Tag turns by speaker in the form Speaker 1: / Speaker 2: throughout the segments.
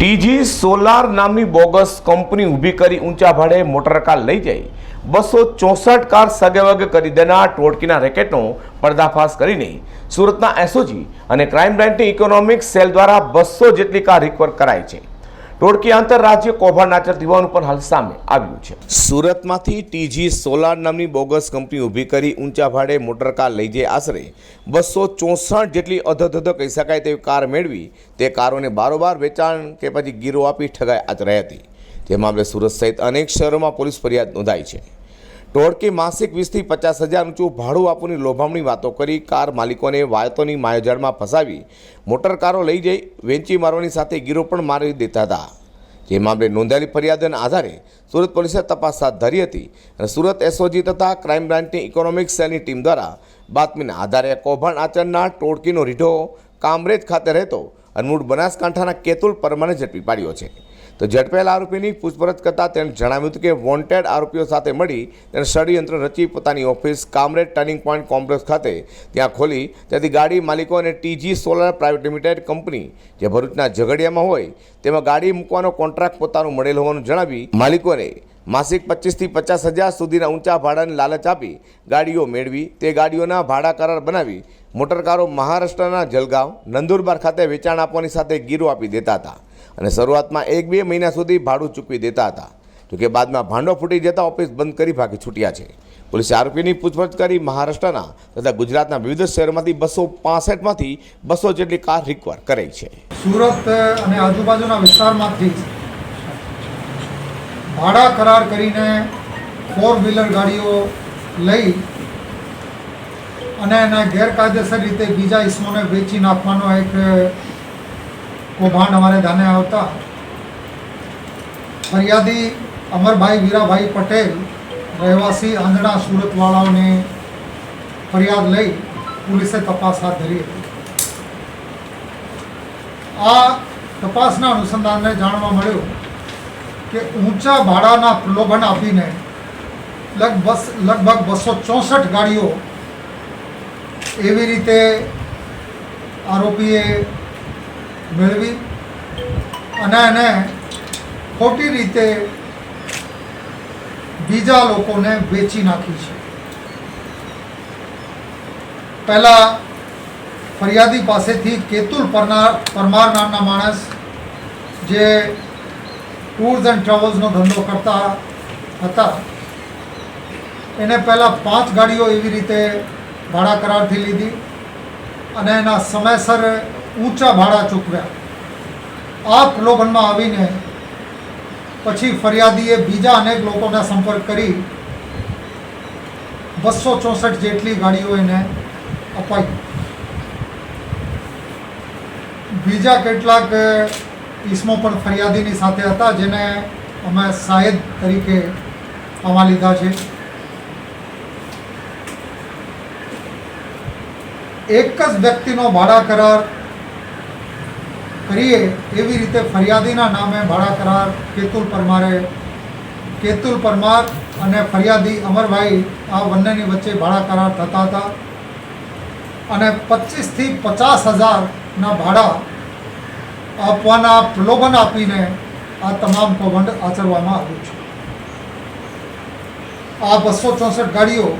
Speaker 1: TG solar નામની bogus company ઊભી કરી ઊંચા ભાડે મોટર કાર લઈ જઈ. બસો ચોસઠ કાર સગેવગ કરી દેનાર ટોળકીના રેકેટનો પર્દાફાશ કરીને સુરતના એસઓજી અને ક્રાઇમ બ્રાન્ચની ઇકોનોમિક સેલ દ્વારા બસો જેટલી કાર રિકવર કરાઈ છે. ટોળકી આંતરરાજ્ય કૌભાંડ નાચર દીવાનું પણ હાલ સામે આવ્યું છે. સુરતમાંથી ટીજી સોલાર નામની બોગસ કંપની ઊભી કરી ઊંચા ભાડે મોટર કાર લઈ જઈ આશરે બસો ચોસઠ જેટલી અધધધ કહી શકાય તેવી કાર મેળવી તે કારોને બારોબાર વેચાણ કે પછી ગીરો આપી ઠગાઈ આચરાઈ હતી. જે મામલે સુરત સહિત અનેક શહેરોમાં પોલીસ ફરિયાદ નોંધાઈ છે. ટોળકી માસિક વીસથી પચાસ હજાર ઊંચું ભાડું આપવાની લોભામણી વાતો કરી. કાર માલિકોને વાયતોની માયોજાળમાં ફસાવી મોટર કારો લઈ જઈ વેંચી મારવાની સાથે ગીરો પણ મારી દેતા હતા. જે મામલે નોંધાયેલી ફરિયાદના આધારે સુરત પોલીસે તપાસ હાથ ધરી હતી અને સુરત એસઓજી તથા ક્રાઇમ બ્રાન્ચની ઇકોનોમિક સેલની ટીમ દ્વારા બાતમીના આધારે કૌભાંડ આચરનાર ટોળકીનો રીઢો કામરેજ ખાતે રહેતો અને મૂળ બનાસકાંઠાના કેતુલ પરમાને ઝડપી પાડ્યો છે. તો ઝડપેલ આરોપીની પૂછપરછ કરતાં તેણે જણાવ્યું હતું કે વોન્ટેડ આરોપીઓ સાથે મળી તેણે ષડયંત્ર રચી પોતાની office Kamrej turning point complex ખાતે ત્યાં ખોલી ત્યાંથી ગાડી માલિકો અને T G solar private limited company જે ભરૂચના ઝઘડિયામાં હોય તેમાં ગાડી મૂકવાનો કોન્ટ્રાક્ટ પોતાનું મળેલ હોવાનું જણાવી માલિકોને માસિક પચીસથી પચાસ હજાર સુધીના ઊંચા ભાડાની લાલચ આપી ગાડીઓ મેળવી તે ગાડીઓના ભાડા કરાર બનાવી મોટરકારો મહારાષ્ટ્રના જલગાંવ નંદુરબાર ખાતે વેચાણ આપવાની સાથે ગીરો આપી દેતા હતા. અને શરૂઆતમાં એક બે મહિના સુધી ભાડું ચૂકવી દેતા હતા. જોકે બાદમાં ભાંડો ફૂટી જતાં ઓફિસ બંધ કરી ભાગી છૂટ્યા છે. પોલીસે આરોપીની પૂછપરછ કરી મહારાષ્ટ્રના તથા ગુજરાતના વિવિધ શહેરોમાંથી બસો પાસઠમાંથી બસો જેટલી કાર રિકવર કરાઈ છે.
Speaker 2: સુરત અને આજુબાજુના વિસ્તારમાંથી ભાડા કરાર કરીને ફોર વ્હીલર ગાડીઓ લઈ અને એને ગેરકાયદેસર રીતે બીજા ઇસમોને વેચી નાખવાનો એક કૌભાંડ અમારે ધ્યાને આવતા. ફરિયાદી અમરભાઈ વીરાભાઈ પટેલ, રહેવાસી આંધણા સુરતવાળાઓની ફરિયાદ લઈ પોલીસે તપાસ હાથ ધરી હતી. આ તપાસના અનુસંધાનને જાણવા મળ્યું કે ઊંચા ભાડાના પ્રલોભન આપીને લગભગ લગભગ બસો ચોસઠ ગાડીઓ એવી રીતે આરોપીએ મેળવી અને એને ખોટી રીતે બીજા લોકોને વેચી નાખી છે. પહેલાં ફરિયાદી પાસેથી કેતુલ પરનાર પરમાર નામના માણસ જે ટૂર્સ એન્ડ ટ્રાવેલ્સનો ધંધો કરતા હતા, એને પહેલાં પાંચ ગાડીઓ એવી રીતે ભાડા કરારથી લીધી અને એના સમયસર ઊંચા ભાડા ચૂકવ્યા. આ પ્રલોભનમાં આવીને પછી ફરિયાદીએ બીજા અનેક લોકોના સંપર્ક કરી બસો ચોસઠ જેટલી ગાડીઓ એને અપાઈ. બીજા કેટલાક ઈસમો પણ ફરિયાદીની સાથે હતા, જેને અમે સાહેદ તરીકે આવવા લીધા છે. એક જ વ્યક્તિનો ભાડા કરાર કરીએ એવી રીતે ફરિયાદીના નામે ભાડા કરાર, કેતુલ પરમારે, કેતુલ પરમાર અને ફરિયાદી અમરભાઈ આ બંનેની વચ્ચે ભાડા કરાર થતા હતા. અને પચીસથી પચાસ હજારના ભાડા આપવાના પ્રલોભન આપીને આ તમામ કૌભાંડ આચરવામાં આવ્યું છે. આ બસો ચોસઠ ગાડીઓ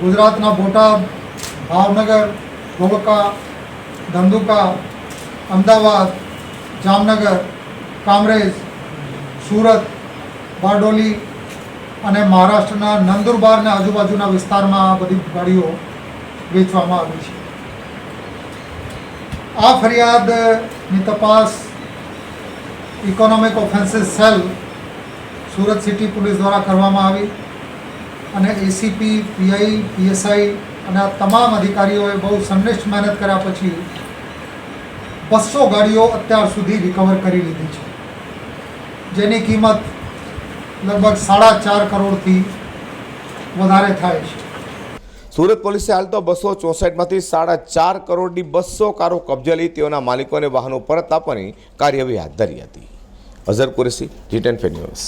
Speaker 2: ગુજરાતના બોટાદ, ભાવનગર ધોળકા ધંધુકા અમદાવાદ, જામનગર, કામરેજ, સુરત, બારડોલી અને મહારાષ્ટ્રના નંદુરબાર ને આજુબાજુના વિસ્તારમાં આ બધી ગાડીઓ વેચવામાં આવી છે. આ ફરિયાદની તપાસ economic offences cell Surat city police દ્વારા કરવામાં આવી અને એસીપી, પીઆઈ, પીએસઆઈ અને આ તમામ અધિકારીઓએ બહુ સંનિષ્ઠ મહેનત કર્યા પછી બસો ગાડીઓ અત્યાર સુધી રિકવર કરી લીધી છે. જેની કિંમત લગભગ સાડા ચાર કરોડથી વધારે થાય છે.
Speaker 1: સુરત પોલીસે હાલ તો બસો ચોસઠમાંથી સાડા ચાર કરોડની બસો કારો કબજે લઈ તેઓના માલિકોને વાહનો પરત આપવાની કાર્યવાહી હાથ ધરી હતી. Azhar Qureshi G ten news